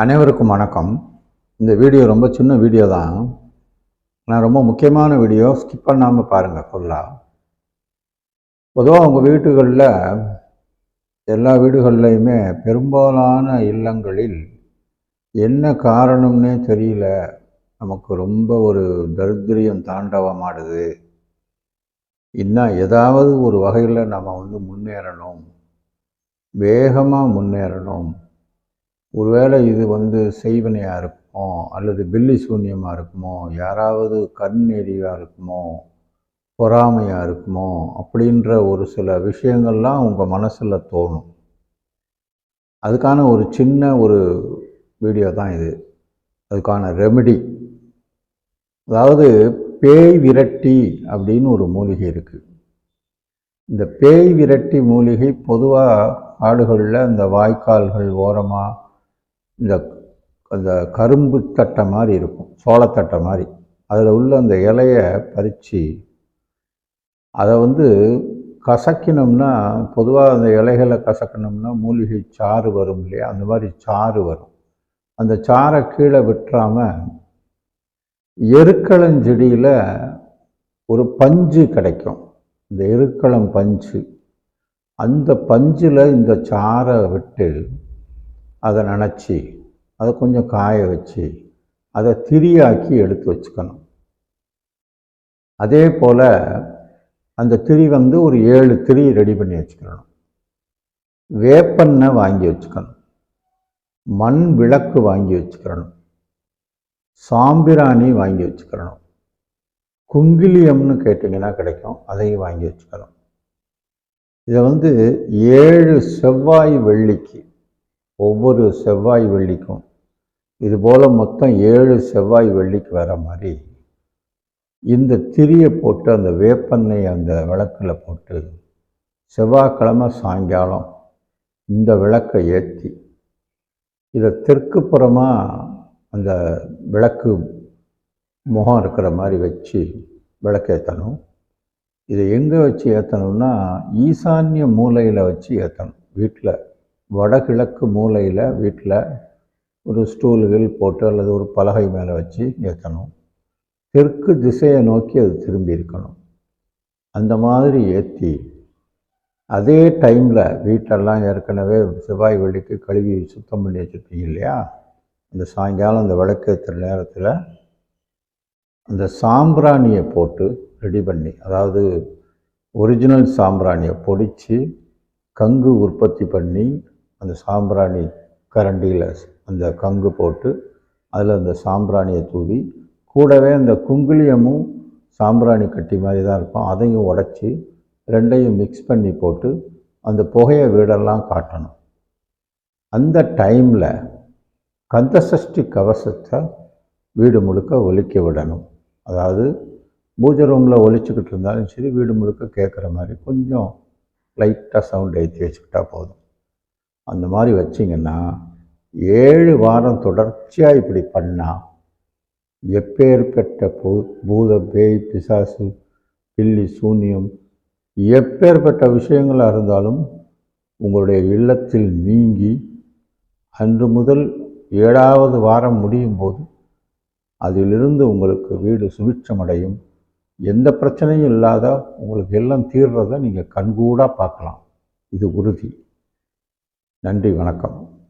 அனைவருக்கும் வணக்கம். இந்த வீடியோ ரொம்ப சின்ன வீடியோ தான். நான் ரொம்ப முக்கியமான வீடியோ. ஸ்கிப் பண்ணாமல் பாருங்கள் ஃபுல்லாக பொதுவாக உங்கள் வீடுகளில் எல்லா வீடுகள்லையுமே பெரும்பாலான இல்லங்களில் என்ன காரணம்னே தெரியல. நமக்கு ரொம்ப ஒரு தரித்திரியம் தாண்டவமாடுது. இன்னும் ஏதாவது ஒரு வகையில் நம்ம வந்து முன்னேறணும். வேகமாக முன்னேறணும். ஒருவேளை இது வந்து செய்வனையாக இருக்குமோ அல்லது பில்லி சூன்யமாக இருக்குமோ யாராவது கண் எரிவாக இருக்குமோ பொறாமையாக இருக்குமோ அப்படின்ற ஒரு சில விஷயங்கள்லாம் உங்கள் மனசில் தோணும். அதுக்கான ஒரு சின்ன ஒரு வீடியோ தான் இது. அதுக்கான ரெமெடி அதாவது பேய் விரட்டி அப்படின்னு ஒரு மூலிகை இருக்குது இந்த பேய் விரட்டி மூலிகை பொதுவாக காடுகளில் இந்த வாய்க்கால்கள் ஓரமாக இந்த அந்த கரும்பு தட்டை மாதிரி இருக்கும் சோளத்தட்டை மாதிரி. அதில் உள்ள அந்த இலையை பறித்து அதை வந்து கசக்கினோம்னா பொதுவாக அந்த இலைகளை கசக்கினோம்னா மூலிகை சாறு வரும் இல்லையா? அந்த மாதிரி சாறு வரும். அந்த சாறை கீழே விட்டுறாமல் எருக்களஞ்செடியில் ஒரு பஞ்சு கிடைக்கும். இந்த எருக்களம் பஞ்சு. அந்த பஞ்சில் இந்த சாறை விட்டு அதை நினச்சி அதை கொஞ்சம் காய வச்சு அதை திரியாக்கி எடுத்து வச்சுக்கணும். அதே போல் அந்த திரி வந்து ஒரு ஏழு திரி ரெடி பண்ணி வச்சுக்கணும். வேப்பண்ணை வாங்கி வச்சுக்கணும். மண் விளக்கு வாங்கி வச்சுக்கிறணும் சாம்பிராணி வாங்கி வச்சுக்கிறணும் குங்கிலியம்னு கேட்டிங்கன்னா கிடைக்கும் அதையும் வாங்கி வச்சுக்கணும். இதை வந்து ஏழு செவ்வாய் வெள்ளிக்கு ஒவ்வொரு செவ்வாய் வெள்ளிக்கும். இதுபோல் மொத்தம் ஏழு செவ்வாய் வெள்ளிக்கு வர மாதிரி இந்த திரியை போட்டு அந்த வேப்பெண்ணெய் அந்த விளக்கில் போட்டு செவ்வாய்க்கிழமை சாயங்காலம் இந்த விளக்கை ஏற்றி இதை தெற்கு புறமாக அந்த விளக்கு முகம் இருக்கிற மாதிரி வச்சு விளக்கேற்றணும் இதை எங்கே வச்சு ஏற்றணும்னா ஈசான்ய மூலையில் வச்சு ஏற்றணும் வீட்டில் வடகிழக்கு மூலையில் வீட்டில் ஒரு ஸ்டூல்கள் போட்டு அல்லது ஒரு பலகை மேலே வச்சு ஏற்றணும் தெற்கு திசையை நோக்கி அது திரும்பி இருக்கணும். அந்த மாதிரி ஏற்றி அதே டைமில் வீட்டெல்லாம் ஏற்கனவே செவ்வாய் வெள்ளிக்கு கழுவி சுத்தம் பண்ணி வச்சுருப்பீங்க இல்லையா? அந்த சாயங்காலம் அந்த விளக்கேற்றுற நேரத்தில் அந்த சாம்பிராணியை போட்டு ரெடி பண்ணி அதாவது ஒரிஜினல் சாம்பிராணியை பொடித்து கங்கு உற்பத்தி பண்ணி அந்த சாம்பிராணி கரண்டியில் அந்த கங்கு போட்டு அதில் அந்த சாம்பிராணியை தூவி கூடவே அந்த குங்குளியமும் சாம்பிராணி கட்டி மாதிரி தான் இருக்கும். அதையும் உடச்சி ரெண்டையும் மிக்ஸ் பண்ணி போட்டு அந்த புகையை வீடெல்லாம் காட்டணும். அந்த டைமில் கந்தசஷ்டி கவசத்தை வீடு முழுக்க ஒலிக்க விடணும். அதாவது பூஜை ரூமில் ஒலிச்சுக்கிட்டு இருந்தாலும் சரி வீடு முழுக்க கேட்குற மாதிரி கொஞ்சம் லைட்டாக சவுண்ட் ஏற்றி வச்சுக்கிட்டா போதும். அந்த மாதிரி வச்சிங்கன்னா ஏழு வாரம் தொடர்ச்சியாக இப்படி பண்ணால் எப்பேற்பட்ட பூ பூத பேய் பிசாசு பில்லி சூன்யம் எப்பேற்பட்ட விஷயங்களாக இருந்தாலும் உங்களுடைய இல்லத்தில் நீங்கி அன்று முதல் ஏழாவது வாரம் முடியும் போது அதிலிருந்து உங்களுக்கு வீடு சுபிட்சமடையும். எந்த பிரச்சனையும் இல்லாத உங்களுக்கு எல்லாம் தீர்றதை நீங்கள் கண்கூடாக பார்க்கலாம். இது உறுதி. நன்றி வணக்கம்.